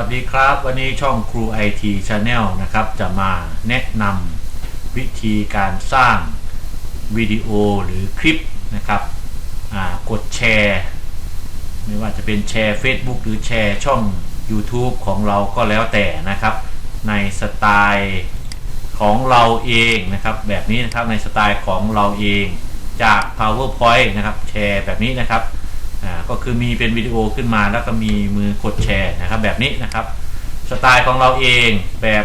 วัสดีครับ วันนี้ช่องครู IT Channel นะครับ จะมาแนะนำวิธีการสร้างวิดีโอหรือคลิปนะครับกดแชร์ ไม่ว่าจะเป็นแชร์ Facebook หรือแชร์ช่อง YouTube ของเราก็แล้วแต่นะครับ ในสไตล์ของเราเองนะครับ แบบนี้นะครับในสไตล์ของเราเองจาก PowerPoint นะครับ แชร์แบบนี้นะครับ อ่าก็คือมีเป็นวิดีโอขึ้นมาแล้วก็มีมือกดแชร์นะครับ แบบนี้นะครับสไตล์ของเราเองแบบ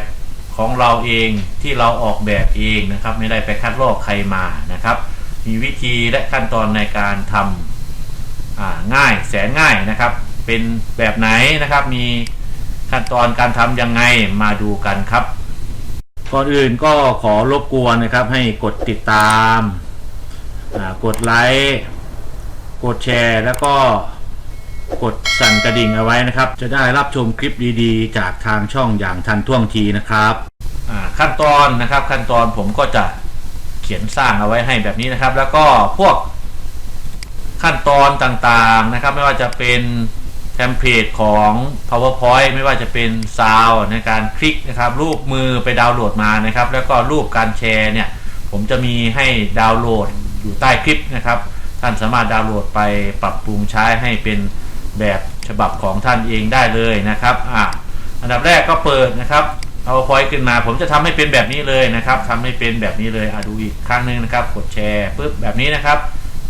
ของเราเองที่เราออกแบบเองนะครับ ไม่ได้ไปคัดลอกใครมานะครับ มีวิธีและขั้นตอนในการทำง่ายแสนง่ายนะครับ เป็นแบบไหนนะครับ มีขั้นตอนการทำยังไงมาดูกันครับก่อนอื่นก็ขอรบกวนนะครับให้กดติดตามกดไลค์ กดแชร์ แล้วก็กดสั่นกระดิ่งเอาไว้นะครับ จะได้รับชมคลิปดีๆ จากทางช่องอย่างทันท่วงทีนะครับขั้นตอนนะครับขั้นตอนผมก็จะเขียนสร้างเอาไว้ให้แบบนี้นะครับ แล้วก็พวกขั้นตอนต่างๆนะครับ ไม่ว่าจะเป็นเทมเพลตของ powerpoint ไม่ว่าจะเป็นซาวในการคลิกนะครับ รูปมือไปดาวน์โหลดมานะครับ แล้วก็รูปการแชร์เนี่ย ผมจะมีให้ดาวน์โหลดอยู่ใต้คลิปนะครับ ท่านสามารถดาวน์โหลดไปปรับปรุงใช้ให้เป็นแบบฉบับของท่านเองได้เลยนะครับอะอันดับแรกก็เปิดนะครับ เอาพอยขึ้นมา ผมจะทำให้เป็นแบบนี้เลยนะครับทำให้เป็นแบบนี้เลยอะดูอีกครั้งหนึ่งนะครับ กดแชร์ปุ๊บแบบนี้นะครับ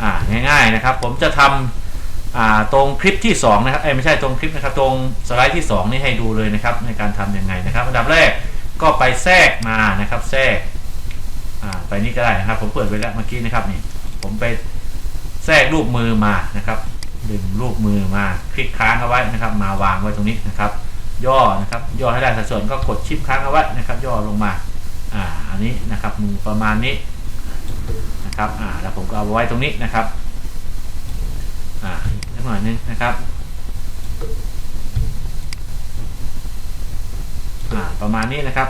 อ่าง่ายๆนะครับ ผมจะทำอ่าตรงคลิปที่2นะครับเอ้ไม่ใช่ตรงคลิปนะครับ ตรงสไลด์ที่ 2 นี่ให้ดูเลยนะครับ ในการทำยังไงนะครับ อันดับแรกก็ไปแทรกมานะครับ แทรกอ่าไปนี่ก็ได้นะครับ ผมเปิดไว้แล้วเมื่อกี้นะครับนี่ผมไป ทรกรูปมือมานะครับดึงรูปมือมาคลิกค้างเอาไว้นะครับ มาวางไว้ตรงนี้นะครับ ย่อนะครับ ย่อให้ได้สัดส่วนก็กดชิปค้างเอาไว้นะครับ ย่อลงมาอ่าอันนี้นะครับมือประมาณนี้นะครับอ่าแล้วผมก็เอาไว้ตรงนี้นะครับอ่าอีกหน่อยนึงนะครับอ่าประมาณนี้นะครับ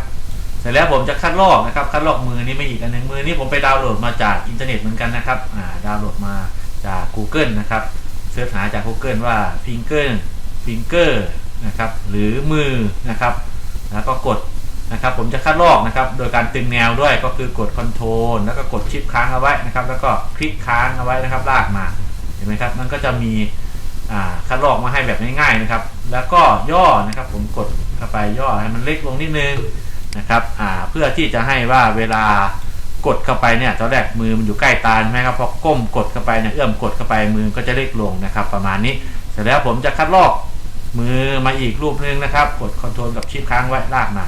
เสร็จแล้วผมจะคัดลอกนะครับ คัดลอกมือนี้ไม่อีกอันหนึ่งมือนี้ผมไปดาวน์โหลดมาจากอินเทอร์เน็ตเหมือนกันนะครับอ่าดาวน์โหลดมา จาก Google นะครับเสิร์ชหาจาก Google ว่า finger finger นะครับหรือมือนะครับ แล้วก็กดนะครับ ผมจะคัดลอกนะครับ โดยการตึงแนวด้วยก็คือกด Ctrl แล้วก็กดชิปค้างเอาไว้นะครับ แล้วก็คลิกค้างเอาไว้นะครับ ลากมาเห็นไหมครับ มันก็จะมีคัดลอกมาให้แบบง่ายๆนะครับ แล้วก็ย่อนะครับ ผมกดเข้าไปย่อให้มันเล็กลงนิดนึงนะครับเพื่อที่จะให้ว่าเวลา กดเข้าไปเนี่ยตอนแรกมือมันอยู่ใกล้ตาใช่ไหมครับพอก้มกดเข้าไปเนี่ยเอื้อมกดเข้าไปมือก็จะเล็กลงนะครับ ประมาณนี้ เสร็จแล้วผมจะคัดลอกมือมาอีกรูปนึงนะครับ กดคอนโทรลกับชิปค้างไว้ลากมา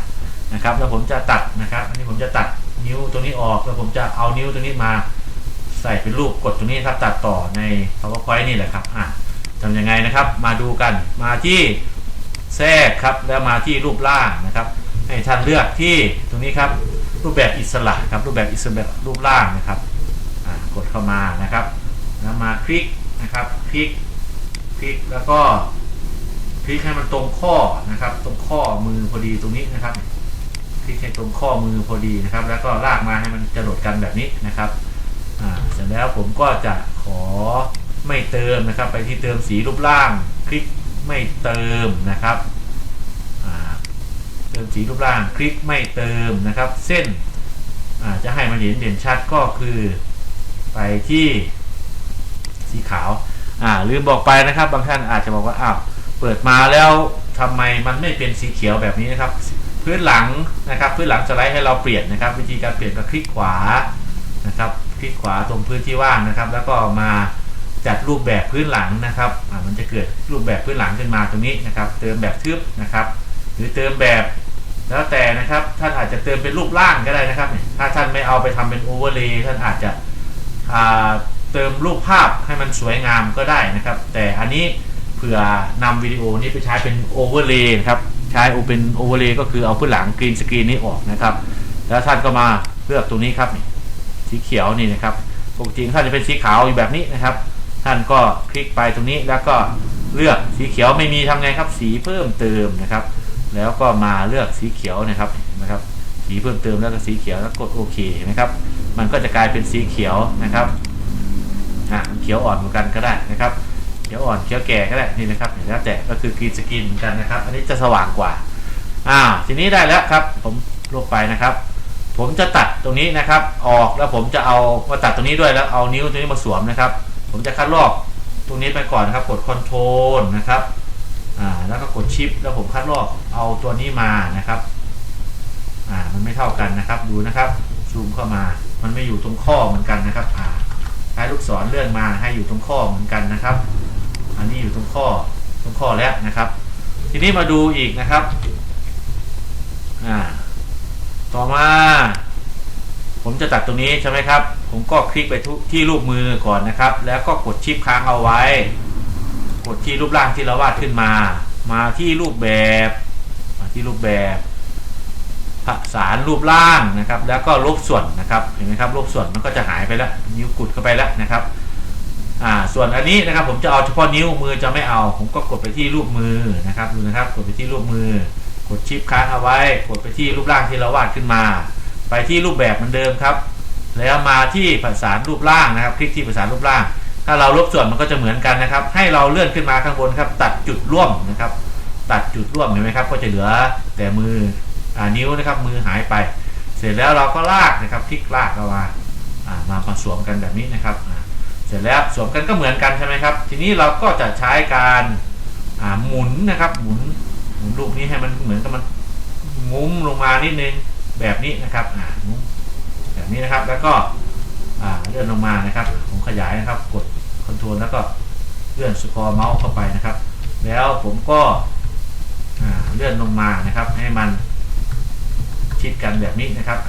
นะครับ แล้วผมจะตัดนะครับอันนี้ผมจะตัดนิ้วตัวนี้ออกแล้วผมจะเอานิ้วตัวนี้มาใส่เป็นรูปกดตรงนี้ครับตัดต่อใน powerpoint นี่แหละครับอะทำยังไงนะครับ มาดูกันมาที่แทรกครับแล้วมาที่รูปร่างนะครับ ให้ท่านเลือกที่ตรงนี้ครับ รูปแบบอิสระครับรูปแบบอิสระรูปร่างนะครับกดเข้ามานะครับแล้วมาคลิกนะครับคลิกคลิกแล้วก็คลิกให้มันตรงข้อนะครับ ตรงข้อมือพอดีตรงนี้นะครับคลิกให้ตรงข้อมือพอดีนะครับ แล้วก็ลากมาให้มันจรดกันแบบนี้นะครับเสร็จแล้วผมก็จะขอไม่เติมนะครับ ไปที่เติมสีรูปร่าง คลิกไม่เติมนะครับ เติมสีรูปร่าง คลิกไม่เติมนะครับ เส้นจะให้มันเห็นเด่นชัดก็คือไปที่สีขาวอ่าลืมบอกไปนะครับ บางท่านอาจจะบอกว่าอ้าวเปิดมาแล้วทำไมมันไม่เป็นสีเขียวแบบนี้นะครับ พื้นหลังนะครับพื้นหลังสไลด์ให้เราเปลี่ยนนะครับ วิธีการเปลี่ยนก็คลิกขวานะครับ คลิกขวาตรงพื้นที่ว่างนะครับ แล้วก็มาจัดรูปแบบพื้นหลังนะครับมันจะเกิดรูปแบบพื้นหลังขึ้นมาตรงนี้นะครับ เติมแบบทึบนะครับ หรือเติมแบบ แล้วแต่นะครับท่านอาจจะเติมเป็นรูปร่างก็ได้นะครับ ถ้าท่านไม่เอาไปทำเป็นโอเวอร์เลย์ท่านอาจจะเติมรูปภาพให้มันสวยงามก็ได้นะครับ แต่อันนี้เผื่อนำวิดีโอนี้ไปใช้เป็นโอเวอร์เลย์นะครับใช้เป็นโอเวอร์เลย์ก็คือเอาพื้นหลังกรีนสกรีนนี้ออกนะครับ แล้วท่านก็มาเลือกตรงนี้ครับสีเขียวนี่นะครับปกติท่านจะเป็นสีขาวอยู่แบบนี้นะครับ ท่านก็คลิกไปตรงนี้แล้วก็เลือกสีเขียวไม่มีทำไงครับ สีเพิ่มเติมนะครับ แล้วก็มาเลือกสีเขียวนะครับนะครับสีเพิ่มเติมแล้วก็สีเขียวแล้วกดโอเคนะครับ มันก็จะกลายเป็นสีเขียวนะครับอะเขียวอ่อนเหมือนกันก็ได้นะครับเขียวอ่อนเขียวแก่ก็ได้นี่นะครับแล้วแต่ก็คือกรีนสกินเหมือนกันนะครับ อันนี้จะสว่างกว่าอ่าทีนี้ได้แล้วครับผมลงไปนะครับ ผมจะตัดตรงนี้นะครับ ออกแล้วผมจะเอามาตัดตรงนี้ด้วยแล้วเอานิ้วตรงนี้มาสวมนะครับ ผมจะคัดลอกตรงนี้ไปก่อนนะครับกดคอนโทรลนะครับ อ่าแล้วก็กดชิปแล้วผมคัดลอกเอาตัวนี้มานะครับอ่ามันไม่เท่ากันนะครับดูนะครับซูมเข้ามา มันไม่อยู่ตรงข้อเหมือนกันนะครับอ่าใช้ลูกศรเลื่อนมาให้อยู่ตรงข้อเหมือนกันนะครับ อันนี้อยู่ตรงข้อตรงข้อแล้วนะครับ ทีนี้มาดูอีกนะครับอ่าต่อมาผมจะตัดตรงนี้ใช่ไหมครับ ผมก็คลิกไปทุที่รูปมือก่อนนะครับ แล้วก็กดชิปค้างเอาไว้ กดที่รูปร่างที่เราวาดขึ้นมา มาที่รูปแบบ มาที่รูปแบบผสานรูปร่างนะครับ แล้วก็ลบส่วนนะครับเห็นไหมครับลบส่วนมันก็จะหายไปแล้วนิ้วกดเข้าไปแล้วนะครับอ่าส่วนอันนี้นะครับผมจะเอาเฉพาะนิ้วมือจะไม่เอา ผมก็กดไปที่รูปมือนะครับดูนะครับ กดไปที่รูปมือ กดชิปค้างเอาไว้ กดไปที่รูปร่างที่เราวาดขึ้นมา ไปที่รูปแบบเหมือนเดิมครับ แล้วมาที่ประสานรูปร่างนะครับ คลิกที่ประสานรูปร่าง ถ้าเราลบส่วนมันก็จะเหมือนกันนะครับ ให้เราเลื่อนขึ้นมาข้างบนครับ ตัดจุดร่วมนะครับ ตัดจุดร่วมเห็นไหมครับ ก็จะเหลือแต่มืออนิ้วนะครับ มือหายไป เสร็จแล้วเราก็ลากนะครับคลิกลากเข้ามาอ่ามามาสมกันแบบนี้นะครับ เสร็จแล้วสวมกันก็เหมือนกันใช่ไหมครับ ทีนี้เราก็จะใช้การหมุนนะครับหมุนหมุนรูปนี้ให้มันเหมือนกับมันงุ้มลงมานิดนึงแบบนี้นะครับแบบนี้นะครับแล้วก็เลื่อนลงมานะครับ ผมขยายนะครับกด อนโทรลแล้วก็เลื่อนสกอร์เมาส์เข้าไปนะครับ แล้วผมก็เลื่อนลงมานะครับ ให้มันชิดกันแบบนี้นะครับ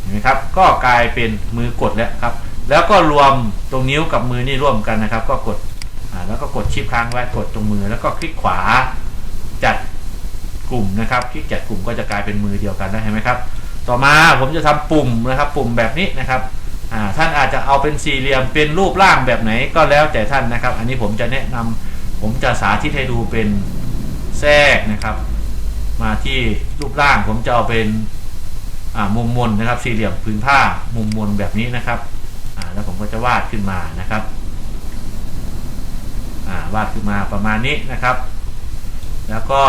เห็นไหมครับ ก็กลายเป็นมือกดแล้วครับ แล้วก็รวมตรงนิ้วกับมือนี่ร่วมกันนะครับ ก็กดแล้วก็กดชิปค้างไว้กดตรงมือ แล้วก็คลิกขวาจัดกลุ่มนะครับ คลิกจัดกลุ่มก็จะกลายเป็นมือเดียวกันได้เห็นไหมครับ ต่อมาผมจะทำปุ่มนะครับ ปุ่มแบบนี้นะครับ ท่านอาจจะเอาเป็นสี่เหลี่ยมเป็นรูปร่างแบบไหนก็แล้วแต่ท่านนะครับ อันนี้ผมจะแนะนำผมจะสาธิตให้ดูเป็นแทรกนะครับ มาที่รูปร่างผมจะเอาเป็นมุมมนนะครับ สี่เหลี่ยมพื้นผ้ามุมมนแบบนี้นะครับแล้วผมก็จะวาดขึ้นมานะครับาวาดขึ้นมาประมาณนี้นะครับ แล้วก็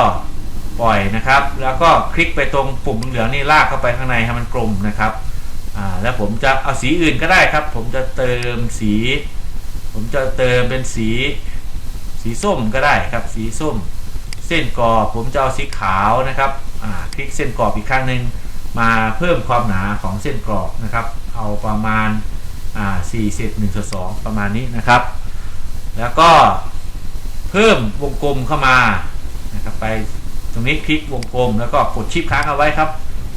ปล่อยนะครับ แล้วก็คลิกไปตรงปุ่มเหลืองนี่ลากเข้าไปข้างในให้มันกลมนะครับ อ่าแล้วผมจะเอาสีอื่นก็ได้ครับ ผมจะเติมสี ผมจะเติมเป็นสี สีส้มก็ได้ครับ สีส้ม เส้นกรอบผมจะเอาสีขาวนะครับอ่าคลิกเส้นกรอบอีกครั้งหนึ่งมาเพิ่มความหนาของเส้นกรอบนะครับ เอาประมาณอ่า4เศษ1ส่วน2ประมาณนี้นะครับ แล้วก็เพิ่มวงกลมเข้ามานะครับไปตรงนี้คลิกวงกลมแล้วก็กดชิปค้างเอาไว้ครับ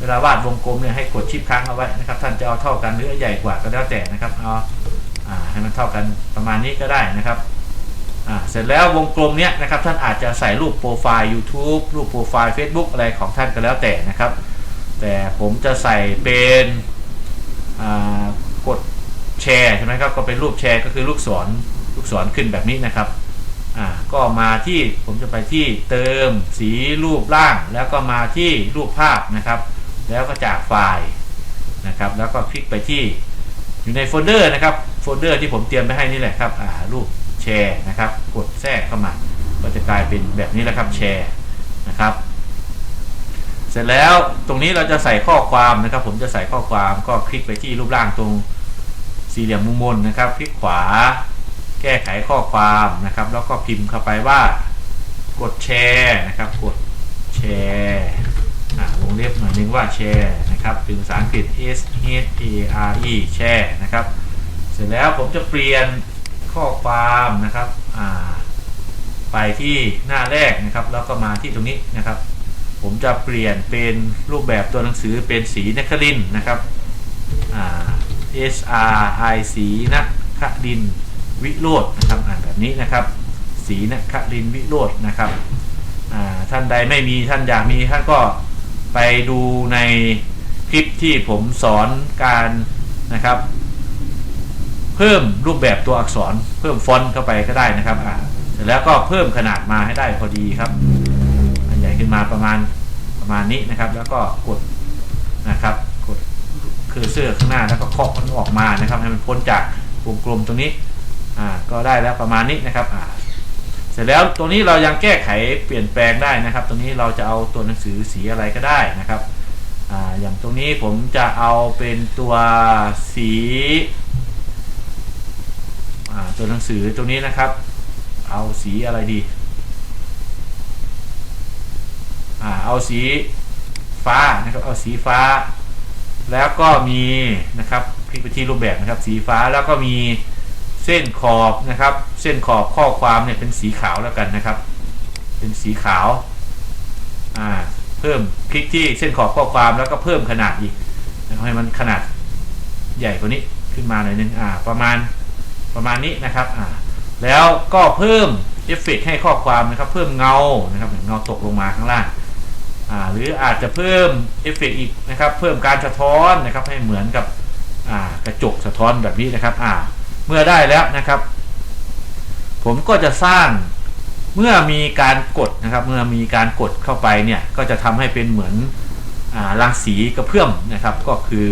เวลาวาดวงกลมเนี่ยให้กดชิปค้างเอาไว้นะครับ ท่านจะเอาเท่ากันหรือใหญ่กว่าก็แล้วแต่นะครับเอาอ่าให้มันเท่ากันประมาณนี้ก็ได้นะครับอ่าเสร็จแล้ววงกลมเนี้ยนะครับท่านอาจจะใส่รูปโปรไฟล์ YouTube รูปโปรไฟล์ Facebook อะไรของท่านก็แล้วแต่นะครับ แต่ผมจะใส่เป็นอ่ากดแชร์ใช่ไหมครับก็เป็นรูปแชร์ก็คือลูกศรลูกศรขึ้นแบบนี้นะครับอ่าก็มาที่ผมจะไปที่เติมสีรูปร่าง แล้วก็มาที่รูปภาพนะครับ แล้วก็จากไฟล์นะครับ แล้วก็คลิกไปที่อยู่ในโฟลเดอร์นะครับ โฟลเดอร์ที่ผมเตรียมไปให้นี่แหละครับอ่ารูปแชร์นะครับ กดแทรกเข้ามา ก็จะกลายเป็นแบบนี้แหละครับแชร์นะครับ เสร็จแล้วตรงนี้เราจะใส่ข้อความนะครับ ผมจะใส่ข้อความก็คลิกไปที่รูปร่างตรงสี่เหลี่ยมมุมมนนะครับ คลิกขวา แก้ไขข้อความนะครับ แล้วก็พิมพ์เข้าไปว่ากดแชร์นะครับ กดแชร์ วงเล็บหน่อยนึงว่าแชร์นะครับเป็นภาษาอังกฤษ S H A R E แชร์นะครับ เสร็จแล้วผมจะเปลี่ยนข้อความนะครับไปที่หน้าแรกนะครับ แล้วก็มาที่ตรงนี้นะครับ ผมจะเปลี่ยนเป็นรูปแบบตัวหนังสือเป็นสีนครินนะครับ S R I สีนครินวิโรจน์นะครับอ่านแบบนี้นะครับสีนครินวิโรจน์นะครับท่านใดไม่มีท่านอยากมีท่านก็ ไปดูในคลิปที่ผมสอนการนะครับ เพิ่มรูปแบบตัวอักษร เพิ่มฟอนต์เข้าไปก็ได้นะครับอ่าเสร็จแล้วก็เพิ่มขนาดมาให้ได้พอดีครับอันใหญ่ขึ้นมาประมาณประมาณนี้นะครับ แล้วก็กดนะครับกดคือเสื้อข้างหน้าแล้วก็เคาะมันออกมานะครับ ให้มันพ้นจากวงกลมตรงนี้อ่าก็ได้แล้วประมาณนี้นะครับอ่า เสร็จแล้วตรงนี้เรายังแก้ไขเปลี่ยนแปลงได้นะครับตรงนี้เราจะเอาตัวหนังสือสีอะไรก็ได้นะครับออย่างตรงนี้ผมจะเอาเป็นตัวสีตัวหนังสือตรงนี้นะครับ เอาสีอะไรดีอเอาสีฟ้านะครับเอาสีฟ้า แล้วก็มีนะครับคลิกไปที่รูปแบบนะครับ สีฟ้าแล้วก็มี เส้นขอบนะครับ เส้นขอบข้อความเนี่ยเป็นสีขาวแล้วกันนะครับ เป็นสีขาวอ่าเพิ่มคลิกที่เส้นขอบข้อความแล้วก็เพิ่มขนาดอีกให้มันขนาดใหญ่กว่านี้ขึ้นมาหน่อยนึงอ่าประมาณประมาณนี้นะครับอ่าแล้วก็เพิ่มเอฟเฟกต์ให้ข้อความนะครับ เพิ่มเงานะครับเงาตกลงมาข้างล่างอ่าหรืออาจจะเพิ่มเอฟเฟกต์อีกนะครับ เพิ่มการสะท้อนนะครับให้เหมือนกับอ่ากระจกสะท้อนแบบนี้นะครับอ่า เมื่อได้แล้วนะครับ ผมก็จะสร้างเมื่อมีการกดนะครับ เมื่อมีการกดเข้าไปเนี่ยก็จะทำให้เป็นเหมือนอ่ารังสีกระเพื่อมนะครับ ก็คือ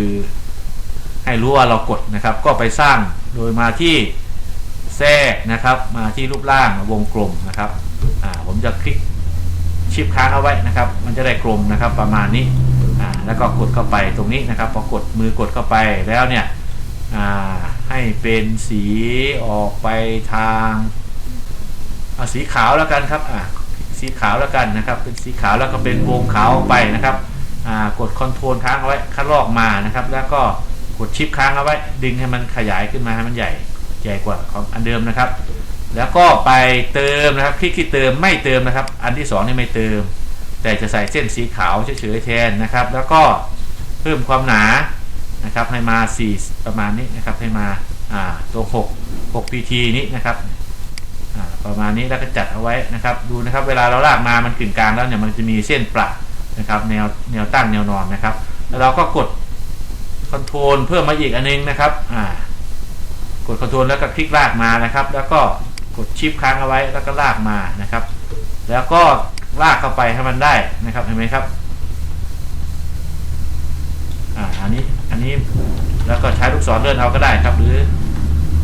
ให้รู้ว่าเรากดนะครับ ก็ไปสร้างโดยมาที่แทรกนะครับ มาที่รูปร่างวงกลมนะครับผมจะคลิกชิปค้างเอาไว้นะครับ มันจะได้กลมนะครับประมาณนี้แล้วก็กดเข้าไปตรงนี้นะครับพอกดมือกดเข้าไปแล้วเนี่ย ให้เป็นสีออกไปทางเอาสีขาวแล้วกันครับอ่าสีขาวแล้วกันนะครับ เป็นสีขาวแล้วก็เป็นวงขาวไปนะครับกดคอนโทรลค้างเอาไว้คัดลอกมานะครับ แล้วก็กดชิปค้างเอาไว้ ดึงให้มันขยายขึ้นมาให้มันใหญ่ใหญ่กว่าของอันเดิมนะครับ แล้วก็ไปเติมนะครับ คลิกที่เติมไม่เติมนะครับ อันที่2นี่ไม่เติม แต่จะใส่เส้นสีขาวเฉยๆแทนนะครับ แล้วก็เพิ่มความหนา นะครับให้มา 4 ประมาณนี้นะครับให้มาตัว6 6 pt นี้นะครับประมาณนี้แล้วก็จัดเอาไว้นะครับ ดูนะครับเวลาเราลากมามันกึ่งกลางแล้วเนี่ยมันจะมีเส้นประนะครับแนวแนวตั้งแนวนอนนะครับ แล้วเราก็กดคอนโทรลเพิ่มมาอีกอันนึงนะครับกดคอนโทรลแล้วก็คลิกลากมานะครับ แล้วก็กดชิปค้างเอาไว้แล้วก็ลากมานะครับ แล้วก็ลากเข้าไปให้มันได้นะครับเห็นไหมครับอ่าอันนี้ อันนี้แล้วก็ใช้ลูกศรเลื่อนเอาก็ได้ครับ หรือ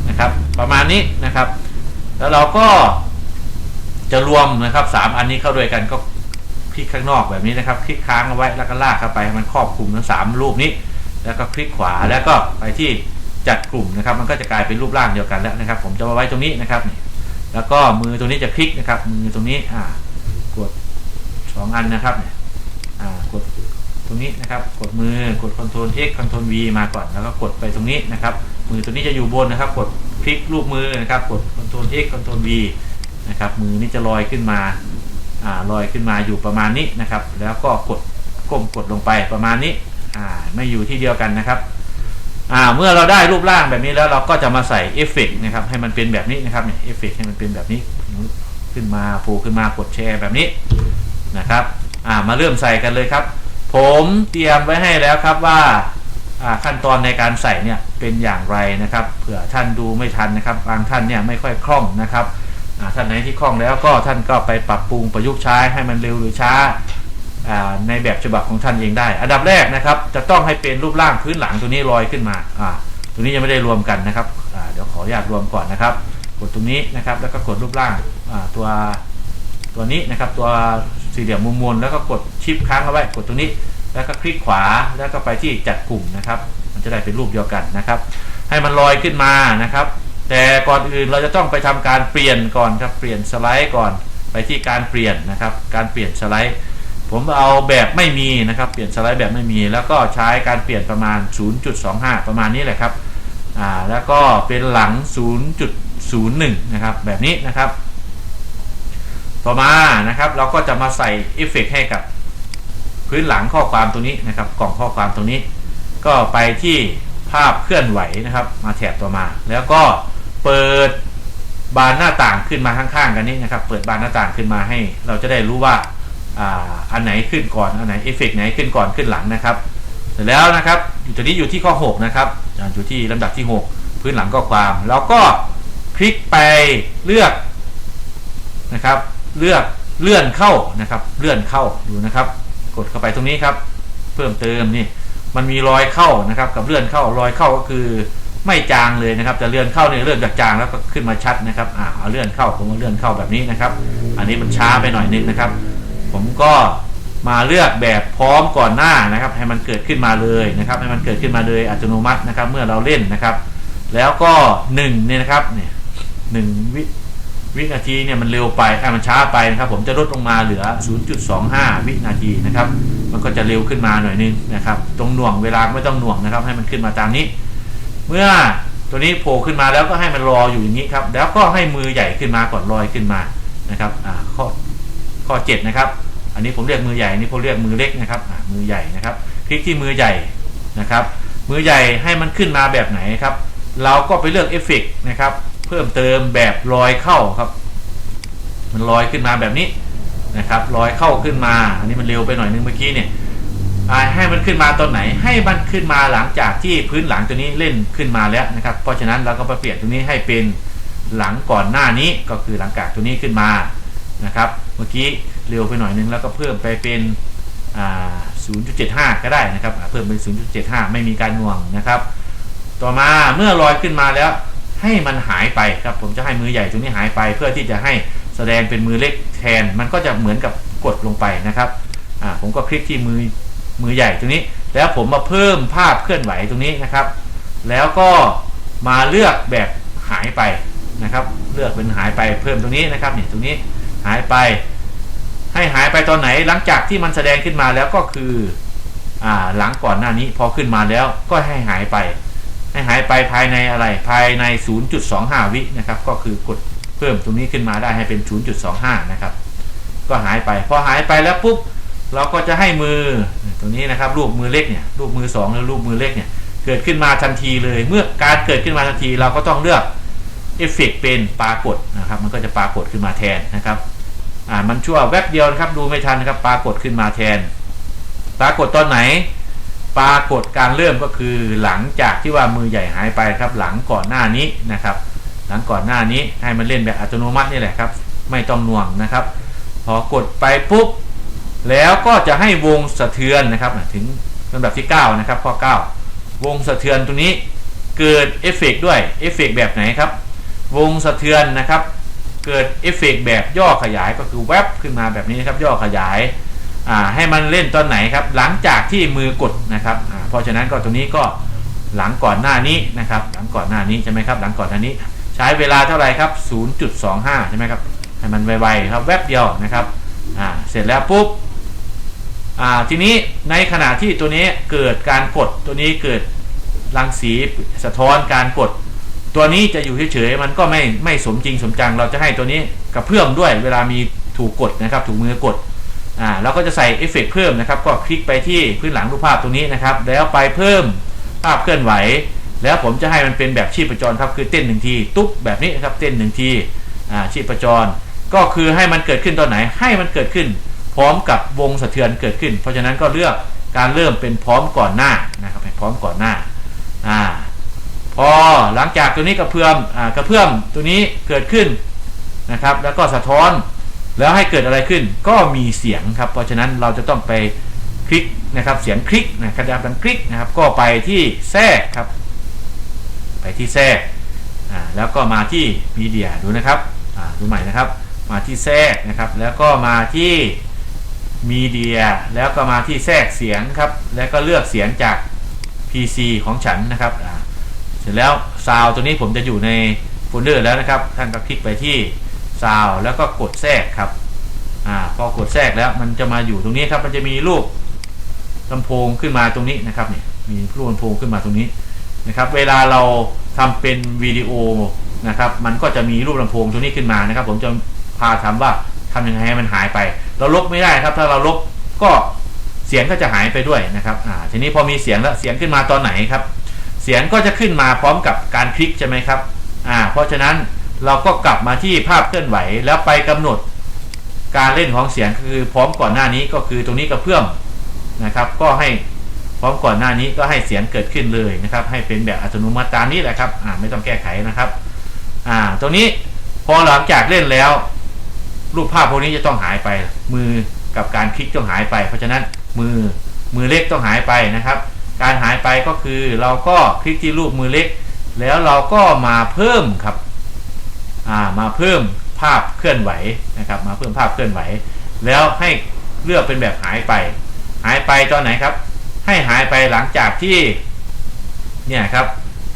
นะครับ ประมาณนี้นะครับ แล้วเราก็จะรวมนะครับสามอันนี้เข้าด้วยกันก็คลิกข้างนอกแบบนี้นะครับ คลิกค้างเอาไว้แล้วก็ลากเข้าไปให้มันครอบคลุมทั้งสามรูปนี้ แล้วก็คลิกขวาแล้วก็ไปที่จัดกลุ่มนะครับ มันก็จะกลายเป็นรูปร่างเดียวกันแล้วนะครับ ผมจะมาไว้ตรงนี้นะครับนี่แล้วก็มือตรงนี้จะคลิกนะครับ มือตรงนี้อ่ากดสองอันนะครับเนี่ย ตรงนี้นะครับ กดมือกด Ctrl X Ctrl V มาก่อนแล้วก็กดไปตรงนี้นะครับ มือตัวนี้จะอยู่บนนะครับ กดคลิกรูปมือนะครับ กด Ctrl X Ctrl V นะครับ มือนี้จะลอยขึ้นมาอ่าลอยขึ้นมาอยู่ประมาณนี้นะครับ แล้วก็กดก้มกดลงไปประมาณนี้อ่าไม่อยู่ที่เดียวกันนะครับอ่าเมื่อเราได้รูปร่างแบบนี้แล้วเราก็จะมาใส่เอฟเฟกนะครับ ให้มันเป็นแบบนี้นะครับเนี่ยเอฟเฟกให้มันเป็นแบบนี้ขึ้นมาโผล่ขึ้นมากดแชร์แบบนี้นะครับอ่ามาเริ่มใส่กันเลยครับ ผมเตรียมไว้ให้แล้วครับว่าขั้นตอนในการใส่เนี่ยเป็นอย่างไรนะครับ เผื่อท่านดูไม่ทันนะครับ บางท่านเนี่ยไม่ค่อยคล่องนะครับท่านไหนที่คล่องแล้วก็ท่านก็ไปปรับปรุงประยุกต์ใช้ให้มันเร็วหรือช้าในแบบฉบับของท่านเองได้ อันดับแรกนะครับ จะต้องให้เป็นรูปร่างพื้นหลังตัวนี้ลอยขึ้นมาตัวนี้ยังไม่ได้รวมกันนะครับเดี๋ยวขออนุญาตรวมก่อนนะครับ กดตรงนี้นะครับแล้วก็กดรูปร่างตัวตัวนี้นะครับตัว สี่เหลี่ยมมุมมนแล้วก็กดชิปค้างเอาไว้กดตรงนี้ แล้วก็คลิกขวาแล้วก็ไปที่จัดกลุ่มนะครับ มันจะได้เป็นรูปเดียวกันนะครับ ให้มันลอยขึ้นมานะครับ แต่ก่อนอื่นเราจะต้องไปทำการเปลี่ยนก่อนครับเปลี่ยนสไลด์ก่อนไปที่การเปลี่ยนนะครับ การเปลี่ยนสไลด์ ผมเอาแบบไม่มีนะครับ เปลี่ยนสไลด์แบบไม่มี แล้วก็ใช้การเปลี่ยนประมาณ 0.25 ประมาณนี้แหละครับอ่าแล้วก็เป็นหลัง 0.01 นะครับ แบบนี้นะครับ ต่อมานะครับ เราก็จะมาใส่เอฟเฟกต์ให้กับพื้นหลังข้อความตรงนี้นะครับ กล่องข้อความตรงนี้ ก็ไปที่ภาพเคลื่อนไหวนะครับ มาแถบตัวมา แล้วก็เปิดบานหน้าต่างขึ้นมาข้างๆกันนี้นะครับ เปิดบานหน้าต่างขึ้นมาให้ เราจะได้รู้ว่าอ่าอันไหนขึ้นก่อนอันไหนเอฟเฟกไหนขึ้นก่อนขึ้นหลังนะครับ เสร็จแล้วนะครับอยู่ตอนนี้อยู่ที่ข้อ 6 นะครับอยู่ที่ลำดับที่ 6 พื้นหลังข้อความ แล้วก็คลิกไปเลือกนะครับ เลือกเลื่อนเข้านะครับ เลื่อนเข้าดูนะครับ กดเข้าไปตรงนี้ครับ เพิ่มเติมนี่มันมีรอยเข้านะครับ กับเลื่อนเข้ารอยเข้าก็คือไม่จางเลยนะครับจะเลื่อนเข้าเนี่ยเลื่อนจากจางแล้วก็ขึ้นมาชัดนะครับอ่าเอาเลื่อนเข้าผมเอาเลื่อนเข้าแบบนี้นะครับ อันนี้มันช้าไปหน่อยนึงนะครับ ผมก็มาเลือกแบบพร้อมก่อนหน้านะครับ ให้มันเกิดขึ้นมาเลยนะครับ ให้มันเกิดขึ้นมาเลยอัตโนมัตินะครับ เมื่อเราเล่นนะครับ แล้วก็1เนี่ยนะครับเนี่ยหนึ่งวิ วินาทีเนี่ยมันเร็วไปอะมันช้าไปนะครับ ผมจะลดลงมาเหลือ 0.25 วินาทีนะครับ มันก็จะเร็วขึ้นมาหน่อยนึงนะครับ ตรงหน่วงเวลาไม่ต้องหน่วงนะครับ ให้มันขึ้นมาตามนี้ เมื่อตัวนี้โผล่ขึ้นมาแล้วก็ให้มันรออยู่อย่างนี้ครับ แล้วก็ให้มือใหญ่ขึ้นมาก่อนลอยขึ้นมานะครับอ่าข้อข้อ 7 นะครับ อันนี้ผมเรียกมือใหญ่อันนี้ผมเรียกมือเล็กนะครับอ่ามือใหญ่นะครับ คลิกที่มือใหญ่นะครับ มือใหญ่ให้มันขึ้นมาแบบไหนครับ เราก็ไปเลือกเอฟเฟกต์นะครับ เพิ่มเติมแบบลอยเข้าครับ มันลอยขึ้นมาแบบนี้นะครับลอยเข้าขึ้นมา อันนี้มันเร็วไปหน่อยนึงเมื่อกี้เนี่ยให้มันขึ้นมาตอนไหน ให้มันขึ้นมาหลังจากที่พื้นหลังตัวนี้เล่นขึ้นมาแล้วนะครับ เพราะฉะนั้นเราก็ไปเปลี่ยนตัวนี้ให้เป็นหลังก่อนหน้านี้ก็คือหลังจากตัวนี้ขึ้นมานะครับ เมื่อกี้เร็วไปหน่อยนึงแล้วก็เพิ่มไปเป็น0.75 ก็ได้นะครับ เพิ่มเป็น 0.75 ไม่มีการหน่วงนะครับ ต่อมาเมื่อลอยขึ้นมาแล้ว ให้มันหายไปครับผมจะให้มือใหญ่ตรงนี้หายไป เพื่อที่จะให้แสดงเป็นมือเล็กแทน มันก็จะเหมือนกับกดลงไปนะครับอ่าผมก็คลิกที่มือมือใหญ่ตรงนี้ แล้วผมมาเพิ่มภาพเคลื่อนไหวตรงนี้นะครับ แล้วก็มาเลือกแบบหายไปนะครับ เลือกเป็นหายไปเพิ่มตรงนี้นะครับเนี่ยตรงนี้หายไป ให้หายไปตอนไหนหลังจากที่มันแสดงขึ้นมาแล้วก็คืออ่าหลังก่อนหน้านี้พอขึ้นมาแล้วก็ให้หายไป ให้หายไปภายในอะไรภายใน 0.25 วินะครับก็คือกดเพิ่มตรงนี้ขึ้นมาได้ให้เป็น 0.25 นะครับ ก็หายไปพอหายไปแล้วปุ๊บเราก็จะให้มือตรงนี้นะครับรูปมือเล็กเนี่ยรูปมือ2หรือรูปมือเล็กเนี่ยเกิดขึ้นมาทันทีเลย เมื่อการเกิดขึ้นมาทันทีเราก็ต้องเลือกเอฟเฟกเป็นปรากฏนะครับ มันก็จะปรากฏขึ้นมาแทนนะครับอ่ามันชั่วแวบเดียวนะครับดูไม่ทันนะครับปรากฏขึ้นมาแทน ปรากฏตอนไหน ปรากฏการเริ่มก็คือหลังจากที่ว่ามือใหญ่หายไปครับ หลังก่อนหน้านี้นะครับ หลังก่อนหน้านี้ให้มันเล่นแบบอัตโนมัตินี่แหละครับ ไม่ต้องน่วงนะครับ พอกดไปปุ๊บแล้วก็จะให้วงสะเทือนนะครับ ถึงลำดับที่ 9 นะครับ ข้อ 9 วงสะเทือนตรงนี้เกิดเอฟเฟกด้วยเอฟเฟกแบบไหนครับ วงสะเทือนนะครับ เกิดเอฟเฟกแบบย่อขยายก็คือแวบขึ้นมาแบบนี้นะครับ ย่อขยาย ให้มันเล่นตอนไหนครับ หลังจากที่มือกดนะครับเพราะฉะนั้นก็ตรงนี้ก็หลังก่อนหน้านี้นะครับ หลังก่อนหน้านี้ใช่ไหมครับ หลังก่อนหน้านี้ ใช้เวลาเท่าไหร่ครับ 0.25 ใช่ไหมครับ ให้มันไวๆครับแวบเดียวนะครับเสร็จแล้วปุ๊บทีนี้ในขณะที่ตัวนี้เกิดการกดตัวนี้เกิดรังสีสะท้อนการกด ตัวนี้จะอยู่เฉยๆมันก็ไม่ไม่สมจริงสมจัง เราจะให้ตัวนี้กระเพื่อมด้วยเวลามีถูกกดนะครับ ถูกมือกด อ่าเราก็จะใส่เอฟเฟกเพิ่มนะครับ ก็คลิกไปที่พื้นหลังรูปภาพตรงนี้นะครับ แล้วไปเพิ่มภาพเคลื่อนไหว แล้วผมจะให้มันเป็นแบบชีพจรครับคือเต้นหนึ่งที ตุ๊บแบบนี้นะครับเต้นหนึ่งทีอ่าชีพจร ก็คือให้มันเกิดขึ้นตอนไหนให้มันเกิดขึ้น พร้อมกับวงสะเทือนเกิดขึ้น เพราะฉะนั้นก็เลือกการเริ่มเป็นพร้อมก่อนหน้านะครับพร้อมก่อนหน้าอ่าพอหลังจากตัวนี้กระเพื่อมอ่ากระเพื่อมตัวนี้เกิดขึ้นนะครับ แล้วก็สะท้อน แล้วให้เกิดอะไรขึ้นก็มีเสียงครับ เพราะฉะนั้นเราจะต้องไปคลิกนะครับเสียงคลิกนะครับดังคลิกนะครับ ก็ไปที่แทรกครับ ไปที่แทรกแล้วก็มาที่มีเดียดูนะครับดูใหม่นะครับ มาที่แทรกนะครับ แล้วก็มาที่มีเดียแล้วก็มาที่แทรกเสียงครับ แล้วก็เลือกเสียงจาก PC ของฉันนะครับเสร็จแล้วซาวตัวนี้ผมจะอยู่ในโฟลเดอร์แล้วนะครับ ท่านก็คลิกไปที่ ซาวแล้วก็กดแทรกครับอ่าพอกดแทรกแล้วมันจะมาอยู่ตรงนี้ครับ มันจะมีรูปลำโพงขึ้นมาตรงนี้นะครับเนี่ยมีรูปลำโพงขึ้นมาตรงนี้นะครับ เวลาเราทำเป็นวิดีโอนะครับ มันก็จะมีรูปลำโพงตรงนี้ขึ้นมานะครับ ผมจะพาทำว่าทำยังไงให้มันหายไป เราลบไม่ได้ครับ ถ้าเราลบก็เสียงก็จะหายไปด้วยนะครับอ่าทีนี้พอมีเสียงแล้วเสียงขึ้นมาตอนไหนครับ เสียงก็จะขึ้นมาพร้อมกับการคลิกใช่ไหมครับอ่าเพราะฉะนั้น เราก็กลับมาที่ภาพเคลื่อนไหวแล้วไปกำหนดการเล่นของเสียงคือพร้อมก่อนหน้านี้ก็คือตรงนี้กระเพื่อมนะครับ ก็ให้พร้อมก่อนหน้านี้ก็ให้เสียงเกิดขึ้นเลยนะครับ ให้เป็นแบบอัตโนมัติตามนี้แหละครับอ่าไม่ต้องแก้ไขนะครับอ่าตรงนี้พอหลังจากเล่นแล้ว รูปภาพพวกนี้จะต้องหายไป มือกับการคลิกต้องหายไป เพราะฉะนั้นมือมือเล็กต้องหายไปนะครับ การหายไปก็คือเราก็คลิกที่รูปมือเล็ก แล้วเราก็มาเพิ่มครับ มาเพิ่มภาพเคลื่อนไหวนะครับ มาเพิ่มภาพเคลื่อนไหว แล้วให้เลือกเป็นแบบหายไป หายไปตอนไหนครับ ให้หายไปหลังจากที่เนี่ยครับ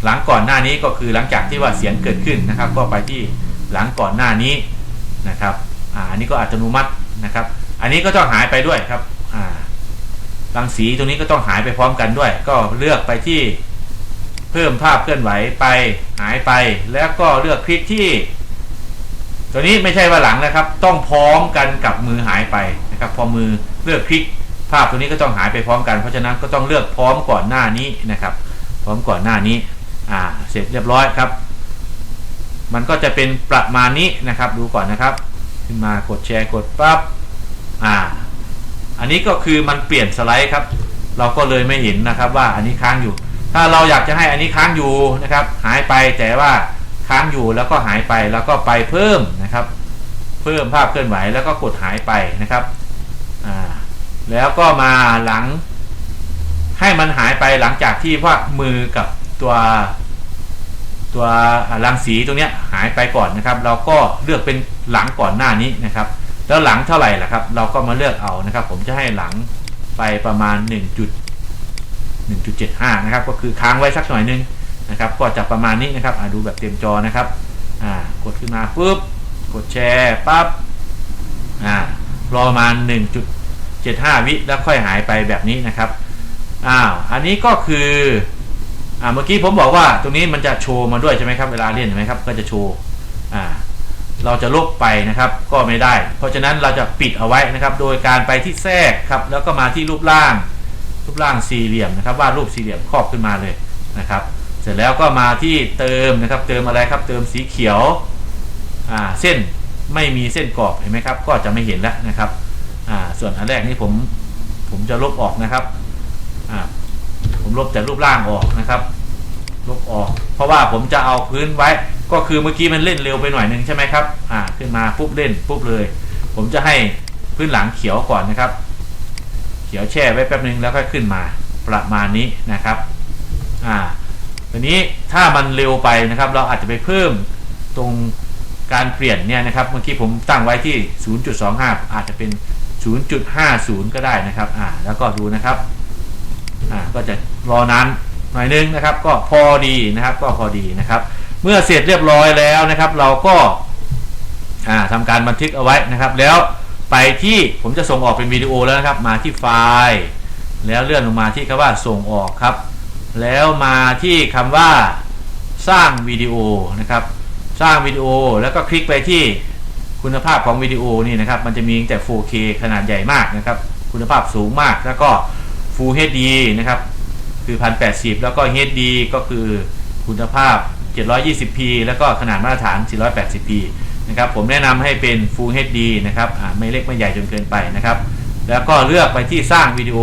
หลังก่อนหน้านี้ก็คือหลังจากที่ว่าเสียงเกิดขึ้นนะครับ ก็ไปที่หลังก่อนหน้านี้นะครับอ่าอันนี้ก็อัตโนมัตินะครับ อันนี้ก็ต้องหายไปด้วยครับอ่ารังสีตรงนี้ก็ต้องหายไปพร้อมกันด้วย ก็เลือกไปที่เพิ่มภาพเคลื่อนไหวไปหายไป แล้วก็เลือกคลิกที่ ตัวนี้ไม่ใช่ว่าหลังนะครับ ต้องพร้อมกันกับมือหายไปนะครับพอมือเลือกคลิกภาพตัวนี้ก็ต้องหายไปพร้อมกัน เพราะฉะนั้นก็ต้องเลือกพร้อมก่อนหน้านี้นะครับ พร้อมก่อนหน้านี้อ่าเสร็จเรียบร้อยครับ มันก็จะเป็นประมาณนี้นะครับ ดูก่อนนะครับ ขึ้นมากดแชร์กดปั๊บอ่า อันนี้ก็คือมันเปลี่ยนสไลด์ครับ เราก็เลยไม่เห็นนะครับว่าอันนี้ค้างอยู่ ถ้าเราอยากจะให้อันนี้ค้างอยู่นะครับ หายไปแต่ว่า ค้างอยู่แล้วก็หายไปแล้วก็ไปเพิ่มนะครับ เพิ่มภาพเคลื่อนไหวแล้วก็กดหายไปนะครับแล้วก็มาหลัง ให้มันหายไปหลังจากที่ว่ามือกับตัวตัวอ่ารังสีตรงนี้หายไปก่อนนะครับ เราก็เลือกเป็นหลังก่อนหน้านี้นะครับ แล้วหลังเท่าไหร่ล่ะครับ เราก็มาเลือกเอานะครับ ผมจะให้หลังไปประมาณ1จุด1.75 นะครับ ก็คือค้างไว้สักหน่อยนึง นะครับ ก็จะประมาณนี้นะครับอ่าดูแบบเต็มจอนะครับอ่ากดขึ้นมาปุ๊บกดแชร์ปั๊บอ่ารอประมาณ 1.75 วิแล้วค่อยหายไปแบบนี้นะครับอ้าวอันนี้ก็คืออ่าเมื่อกี้ผมบอกว่าตรงนี้มันจะโชว์มาด้วยใช่ไหมครับเวลาเล่นเห็นไหมครับก็จะโชว์อ่าเราจะลบไปนะครับก็ไม่ได้ เพราะฉะนั้นเราจะปิดเอาไว้นะครับ โดยการไปที่แทรกครับ แล้วก็มาที่รูปร่าง รูปร่างสี่เหลี่ยมนะครับวาดรูปสี่เหลี่ยมครอบขึ้นมาเลยนะครับ เสร็จแล้วก็มาที่เติมนะครับ เติมอะไรครับ เติมสีเขียวอ่าเส้นไม่มีเส้นกรอบเห็นไหมครับ ก็จะไม่เห็นแล้วนะครับอ่าส่วนอันแรกนี้ผมผมจะลบออกนะครับอ่าผมลบแต่รูปร่างออกนะครับ ลบออก เพราะว่าผมจะเอาพื้นไว้ ก็คือเมื่อกี้มันเล่นเร็วไปหน่อยนึงใช่ไหมครับอ่าขึ้นมาปุ๊บเล่นปุ๊บเลย ผมจะให้พื้นหลังเขียวก่อนนะครับ เขียวแช่ไว้แป๊บนึงแล้วก็ขึ้นมาประมาณนี้นะครับอ่า ทีนี้ถ้ามันเร็วไปนะครับ เราอาจจะไปเพิ่มตรงการเปลี่ยนเนี่ยนะครับเมื่อกี้ผมตั้งไว้ที่ 0.25 อาจจะเป็น 0.50 ก็ได้นะครับอ่าแล้วก็ดูนะครับอ่าก็จะรอนานหน่อยนึงนะครับ ก็พอดีนะครับก็พอดีนะครับ เมื่อเสร็จเรียบร้อยแล้วนะครับ เราก็อ่าทำการบันทึกเอาไว้นะครับ แล้วไปที่ผมจะส่งออกเป็นวิดีโอแล้วนะครับ มาที่ไฟล์ แล้วเลื่อนลงมาที่คำว่าส่งออกครับ แล้วมาที่คำว่าสร้างวิดีโอนะครับ สร้างวิดีโอแล้วก็คลิกไปที่คุณภาพของวิดีโอนี่นะครับ มันจะมีตั้งแต่ 4K ขนาดใหญ่มากนะครับ คุณภาพสูงมากแล้วก็ Full HD นะครับ คือ 1080 แล้วก็ HD ก็คือคุณภาพ 720p แล้วก็ขนาดมาตรฐาน 480p นะครับ ผมแนะนำให้เป็น Full HD นะครับไม่เล็กไม่ใหญ่จนเกินไปนะครับ แล้วก็เลือกไปที่สร้างวิดีโอ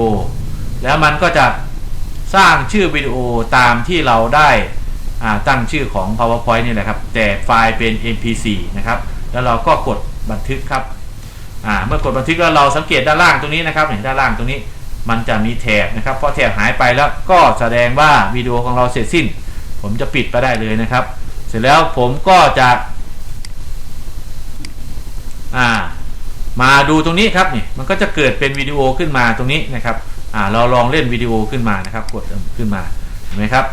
แล้วมันก็จะ สร้างชื่อวิดีโอตามที่เราได้ตั้งชื่อของ PowerPoint นี่แหละครับ แต่ไฟล์เป็น MP4 นะครับ แล้วเราก็กดบันทึกครับเมื่อกดบันทึกแล้วเราสังเกตด้านล่างตรงนี้นะครับเห็นด้านล่างตรงนี้มันจะมีแถบนะครับพอแถบหายไปแล้วก็แสดงว่าวิดีโอของเราเสร็จสิ้น ผมจะปิดไปได้เลยนะครับ เสร็จแล้วผมก็จะามาดูตรงนี้ครับนี่มันก็จะเกิดเป็นวิดีโอขึ้นมาตรงนี้นะครับ อ่าเราลองเล่นวิดีโอขึ้นมานะครับ กดขึ้นมาเห็นไหมครับ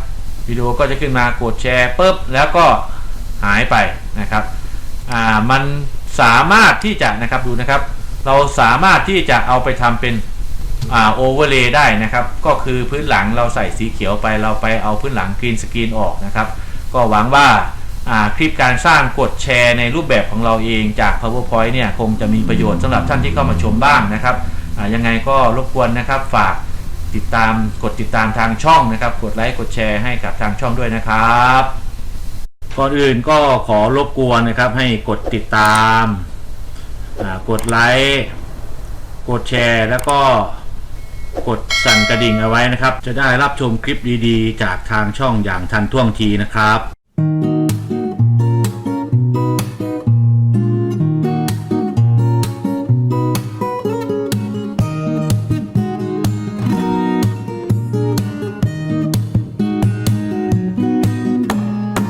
วิดีโอก็จะขึ้นมากดแชร์ปุ๊บแล้วก็หายไปนะครับอ่ามันสามารถที่จะนะครับดูนะครับ เราสามารถที่จะเอาไปทำเป็นอ่าโอเวอร์เลย์ได้นะครับ ก็คือพื้นหลังเราใส่สีเขียวไปเราไปเอาพื้นหลังกรีนสกรีนออกนะครับ ก็หวังว่าอ่าคลิปการสร้างกดแชร์ในรูปแบบของเราเองจาก PowerPoint เนี่ยคงจะมีประโยชน์สำหรับท่านที่เข้ามาชมบ้างนะครับ ยังไงก็รบกวนนะครับฝากติดตามกดติดตามทางช่องนะครับ กดไลค์กดแชร์ให้กับทางช่องด้วยนะครับก่อนอื่นก็ขอรบกวนนะครับให้กดติดตามกดไลค์กดแชร์ แล้วก็กดสั่นกระดิ่งเอาไว้นะครับ จะได้รับชมคลิปดีๆ จากทางช่องอย่างทันท่วงทีนะครับ